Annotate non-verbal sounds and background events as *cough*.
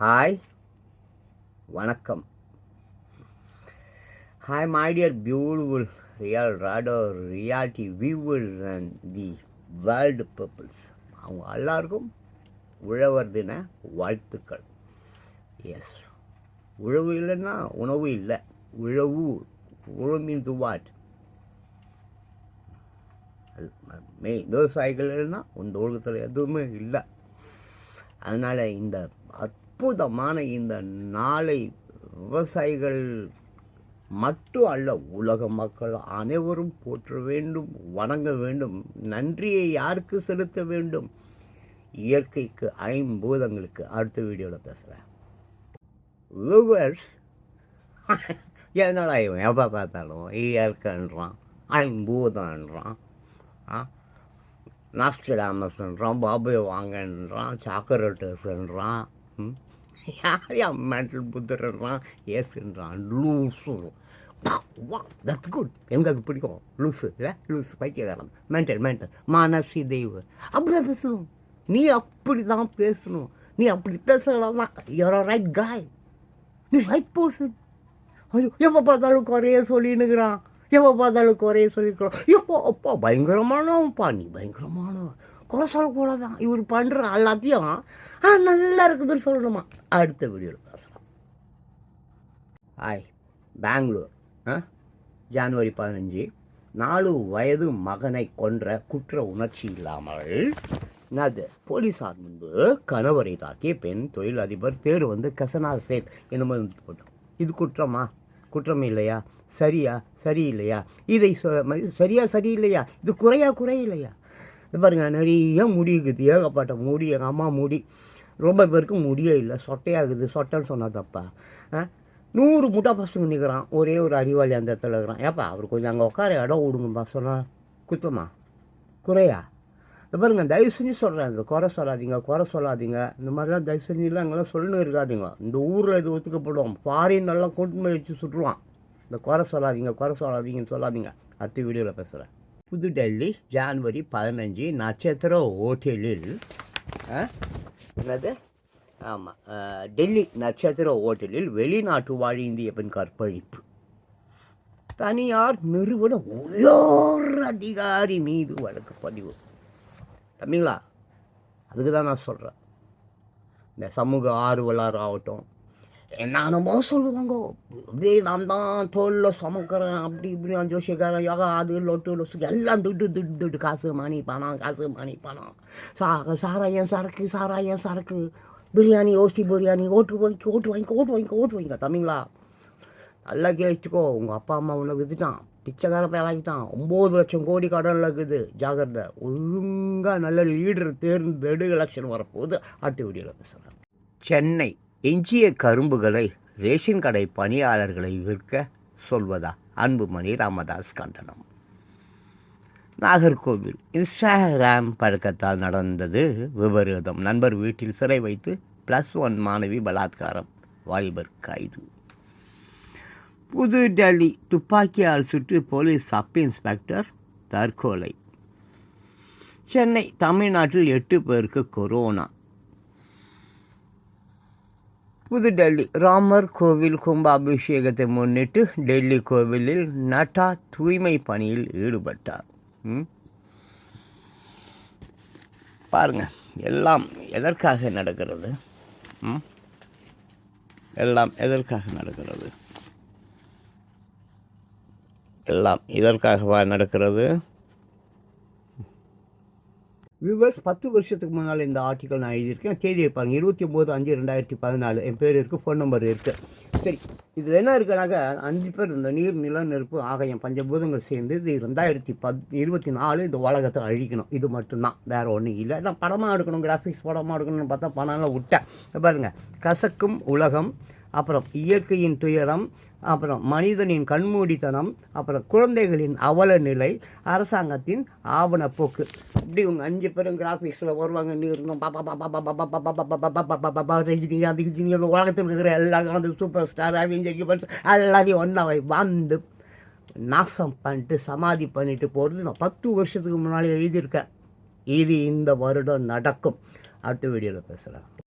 Hi வணக்கம். Hi my dear beautiful real Rado reality viewers and the world peoples அவங்க எல்லாருக்கும் உழவர் தின வாழ்த்துக்கள். எஸ் உழவு இல்லைன்னா உணவு இல்லை. உழவு உழவு மீன்ஸ் வாட் மெய் விவசாயிகள் இல்லைன்னா இந்த உலகத்தில் எதுவுமே இல்லை. அதனால் இந்த அற்புதமான இந்த நாளை விவசாயிகள் மட்டும் அல்ல உலக மக்கள் அனைவரும் போற்ற வேண்டும் வணங்க வேண்டும் நன்றியை யாருக்கு செலுத்த வேண்டும்? இயற்கைக்கு ஐம்பூதங்களுக்கு அடுத்த வீடியோவில் பேசுகிறேன் வியூவர்ஸ் *laughs* என்னடா இவன் எப்போ பார்த்தாலும் இயற்கைன்றான் ஐம்பூதன்றான் ஆ? நாஸ்டிடாமஸ்ன்றான் பாபே வாங்கன்றான் சாக்கரட்டர்ஸ்ன்றான் ம்? யார் யா மேண்டல் புத்தர்ன்றான்? ஏசுன்றான் லூஸு வா தட்ஸ் குட் எனக்கு அது பிடிக்கும்? லூஸு இல்லை? லூஸ் பைத்தியகாரம். மென்டல் மென்டல் மானசி தெய்வ அப்படிதான் பேசணும். நீ அப்படி தான் பேசணும். நீ அப்படி பேசலாம் தான் யூஆர் ரைட் காய் நீ ரைட் பர்சன் ஐயோ எப்போ பார்த்தாலும் குறைய சொல்லினுக்கிறான் எப்போ பார்த்தாலும் குறைய சொல்லியிருக்கிறோம்? எப்போ அப்பா பயங்கரமானவன்ப்பா நீ பயங்கரமானவன் குறை சொல்லக்கூடாதான் இவர் பண்ணுற எல்லாத்தையும் ஆ நல்லா இருக்குதுன்னு சொல்லணுமா? அடுத்த வீடியோவில் பேசலாம். ஹாய் பெங்களூர் ஆ? ஜான்வரி பதினஞ்சு. நாலு வயது மகனை கொன்ற குற்ற உணர்ச்சி இல்லாமல் என்னது போலீஸார் முன்பு கணவரை தாக்கிய பெண் தொழிலதிபர் பேர் வந்து கசனா சேத் என்னமோ போட்டோம் இது குற்றமா? குற்றம் இல்லையா? சரியா? சரியில்லையா? இதை சொ- சரியா சரியில்லையா? இது குறையா குறையில்லையா? இது பாருங்க நிறைய முடி இருக்குது. ஏகப்பட்ட முடி. எங்கள் அம்மா முடி. ரொம்ப பேருக்கு முடியே இல்லை. சொட்டையாகுது சொட்டைன்னு சொன்னால் தப்பா? ஆ? நூறு முட்டா பசங்க நிற்கிறான் ஒரே ஒரு அறிவாளி அந்த இடத்துல இருக்கிறான். ஏப்பா அவர் கொஞ்சம் அங்கே உட்கார. இடம் விடுங்கப்பா சொன்னால் குத்தமா? குறையா? இந்த பாருங்க தயவு செஞ்சு சொல்கிறேன் இந்த குறை சொல்லாதீங்க. குறை சொல்லாதீங்க. இந்த மாதிரிலாம் தயவு செஞ்சுலாம் அங்கெல்லாம் சொல்லணும் இருக்காதீங்க. இந்த ஊரில் இது ஒத்துக்கப்படும் ஃபாரின் எல்லாம் கொண்டு போய் வச்சு சுட்டுருவான் இந்த குறை சொல்லாதீங்க குறை சொல்லாதீங்கன்னு சொல்லாதீங்க. அடுத்த வீடியோவில் பேசுகிறேன் புதுடெல்லி ஜான்வரி பதினஞ்சு நட்சத்திர ஹோட்டலில் என்னது? ஆமாம் டெல்லி நட்சத்திர ஹோட்டலில் வெளிநாட்டு வாழ் இந்திய பெண் கற்பழிப்பு. தனியார் நிறுவன உயர் அதிகாரி மீது வழக்கு பதிவு. தம்பிங்களா அதுக்கு தான் நான் சொல்கிறேன் இந்த சமூக ஆர்வலர் ஆகட்டும் என்னென்னமோ சொல்லுவாங்க. அப்படியே நான் தான் தோளில் சுமக்கிறேன் அப்படி இப்படி நான் ஜோசியக்காரன் யோகா அது லொட்டு லொசு எல்லாம் துட்டு துட்டு துட்டு காசு மணி பணம் காசு மணி பணம். சா சாராயம் சரக்கு சாராயம் சரக்கு. பிரியாணி ஓசி பிரியாணி ஓட்டு வாங்கி ஓட்டு வாங்கி ஓட்டு வாங்கி ஓட்டு வாங்கிக்க தம்பிங்களா நல்லா கேட்டுக்கோ உங்கள் அப்பா அம்மா உன்னை வித்துட்டான். பிச்சைக்கார பேலாக்கிட்டான் ஒம்பது லட்சம் கோடி கடனில் இருக்குது. ஜாகிரதை ஒழுங்காக நல்ல லீடர் தேர்ந்தெடு எலெக்ஷன் வரப்போகுது. அடுத்த வீடியோவில் பேசுகிறேன் சென்னை. எஞ்சிய கரும்புகளை ரேஷன் கடை பணியாளர்களை விற்க சொல்வதா? அன்புமணி ராமதாஸ் கண்டனம். நாகர்கோவில் இன்ஸ்டாகிராம் பழக்கத்தால் நடந்தது விபரீதம். நண்பர் வீட்டில் சிறை வைத்து ப்ளஸ் ஒன் மாணவி பலாத்காரம். வாலிபர் கைது. புது டெல்லி துப்பாக்கியால் சுட்டு போலீஸ் சப் இன்ஸ்பெக்டர் தற்கொலை. சென்னை தமிழ்நாட்டில் எட்டு பேருக்கு கொரோனா. புதுடெல்லி ராமர் கோவில் கும்பாபிஷேகத்தை முன்னிட்டு டெல்லி கோவிலில் நட்டா தூய்மை பணியில் ஈடுபட்டார். ம்? பாருங்க எல்லாம் எதற்காக நடக்கிறது? ம்? எல்லாம் எதற்காக நடக்கிறது? எல்லாம் இதற்காகவா நடக்கிறது? வியூவர்ஸ் பத்து வருஷத்துக்கு முன்னால் இந்த ஆர்டிக்கல் நான் எழுதியிருக்கேன். தேதி இருப்பாங்க இருபத்தி ஒம்பது அஞ்சு ரெண்டாயிரத்தி பதினாலு. என் பேர் இருக்குது ஃபோன் நம்பர் இருக்குது சரி இதில் என்ன இருக்குனாக்க அஞ்சு பேர் இந்த நீர் நில நெருப்பு ஆகாயம் பஞ்சபூதங்கள் சேர்ந்து இது ரெண்டாயிரத்தி பத் இருபத்தி நாலு இந்த உலகத்தை அழிக்கணும். இது மட்டும்தான். வேறு ஒன்றும் இல்லை. நான் படமாக எடுக்கணும். கிராஃபிக்ஸ் படமாக எடுக்கணும்னு பார்த்தா பணம்லாம் விட்டேன். பாருங்கள் பாருங்க. கசக்கும் உலகம் அப்புறம் இயற்கையின் துயரம் அப்புறம் மனிதனின் கண்மூடித்தனம் அப்புறம் குழந்தைகளின் அவல நிலை அரசாங்கத்தின் ஆவணப்போக்கு இப்படி இவங்க அஞ்சு பேரும் கிராஃபிக்ஸில் வருவாங்க நீ இருந்தோம் பாப்பா பாப்பா பாப்பா பாப்பா பாப்பா பாப்பா பாப்பா பாப்பா ரஜினி ரஜினி உலகத்தில் இருக்கிற எல்லாரும் அந்த சூப்பர் ஸ்டார் அவிஞ்சக்கி எல்லாத்தையும் ஒன்றா வந்து நாசம் பண்ணிட்டு சமாதி பண்ணிட்டு போகிறது நான் பத்து வருஷத்துக்கு முன்னாடி எழுதியிருக்கேன் இது இந்த வருடம் நடக்கும் அடுத்த வீடியோவில் பேசுகிறேன்